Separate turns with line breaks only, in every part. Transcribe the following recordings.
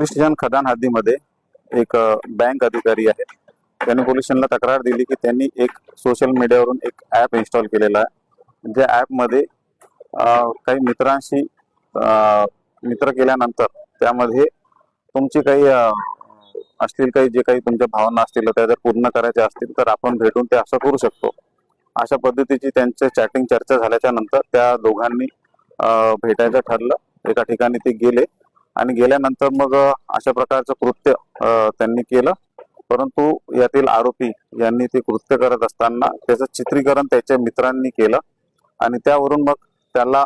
Police station खदान हद्दीमध्ये एक bank अधिकारी आहे. त्यांनी पोलीस स्टेशनला तक्रार दिली की त्यांनी एक सोशल मीडियावरून एक ॲप इन्स्टॉल केलेला आहे. ज्या ॲपमध्ये काही मित्रांशी मित्र केल्यानंतर त्यामध्ये तुमची काही असतील काही जे काही तुमच्या भावना असतील त्या जर पूर्ण करायच्या असतील तर आपण भेटून ते असं करू शकतो. अशा पद्धतीची त्यांच्या चॅटिंग चर्चा झाल्याच्यानंतर त्या दोघांनी भेटायचं ठरलं. एका ठिकाणी ते गेले. आणि गेल्यानंतर मग अशा प्रकारचं कृत्य त्यांनी केलं. परंतु यातील आरोपी यांनी ते कृत्य करत असताना त्याचं चित्रीकरण त्याच्या मित्रांनी केलं. आणि त्यावरून मग त्याला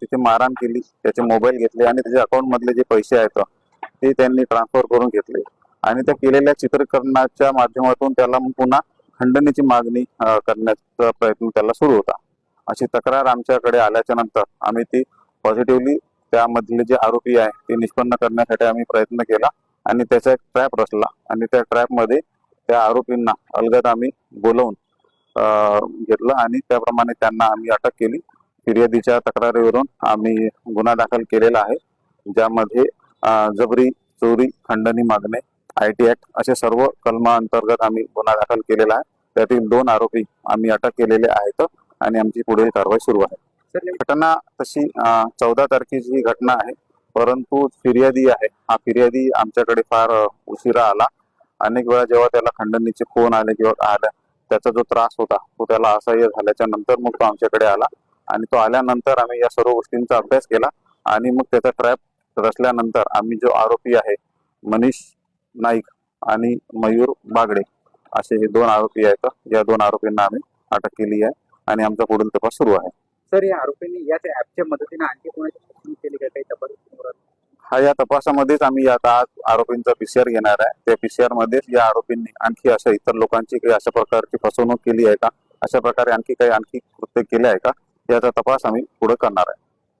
तिथे मारहाण केली. त्याचे मोबाईल घेतले आणि त्याच्या अकाउंट मधले जे पैसे आहेत ते त्यांनी ट्रान्सफर करून घेतले. आणि त्या केलेल्या चित्रीकरणाच्या माध्यमातून त्याला मग पुन्हा खंडणीची मागणी करण्याचा प्रयत्न त्याला सुरू होता. अशी तक्रार आमच्याकडे आल्याच्यानंतर आम्ही ती पॉझिटिव्हली त्यामधले जे आरोपी आहे ते निष्पन्न करण्यासाठी आम्ही प्रयत्न केला आणि त्याचा एक ट्रॅप रचला. आणि त्या ट्रॅपमध्ये त्या आरोपींना अलगद आम्ही बोलवून घेतलं आणि त्याप्रमाणे त्यांना आम्ही अटक केली. फिर्यादीच्या तक्रारीवरून आम्ही गुन्हा दाखल केलेला आहे ज्यामध्ये जबरी चोरी खंडणी मागणे आय टी ऍक्ट असे सर्व कलमा अंतर्गत आम्ही गुन्हा दाखल केलेला आहे. त्यातील दोन आरोपी आम्ही अटक केलेले आहेत आणि आमची पुढील कारवाई सुरू आहे. घटना तशी चौदा तारखेची ही घटना आहे. परंतु फिर्यादी आहे. हा फिर्यादी आमच्याकडे फार उशिरा आला. अनेक वेळा जेव्हा त्याला खंडणीचे फोन आले किंवा आल्या त्याचा जो त्रास होता तो त्याला असह्य झाल्याच्यानंतर मग तो आमच्याकडे आला. आणि तो आल्यानंतर आम्ही या सर्व गोष्टींचा अभ्यास केला. आणि मग त्याचा ट्रॅप रचल्यानंतर आम्ही जो आरोपी आहे मनीष नाईक आणि मयूर बागडे असे हे दोन आरोपी आहेत. या दोन आरोपींना आम्ही अटक केली आहे. आणि आमचा पुढील तपास सुरू आहे.
सर या आरोपींनी याच ऍपच्या मदतीने आणखी कोणाची फसवणूक केली का? काही तपास समोर आला?
हा या तपासामध्येच आम्ही आता आज आरोपींचा पीसीआर घेणार आहे. त्या पीसीआर मध्येच या आरोपींनी आणखी अशा इतर लोकांची काही अशा प्रकारची फसवणूक केली आहे का? अशा प्रकारे आणखी काही आणखी कृत्य केले आहे का? याचा तपास आम्ही पुढे करणार आहे.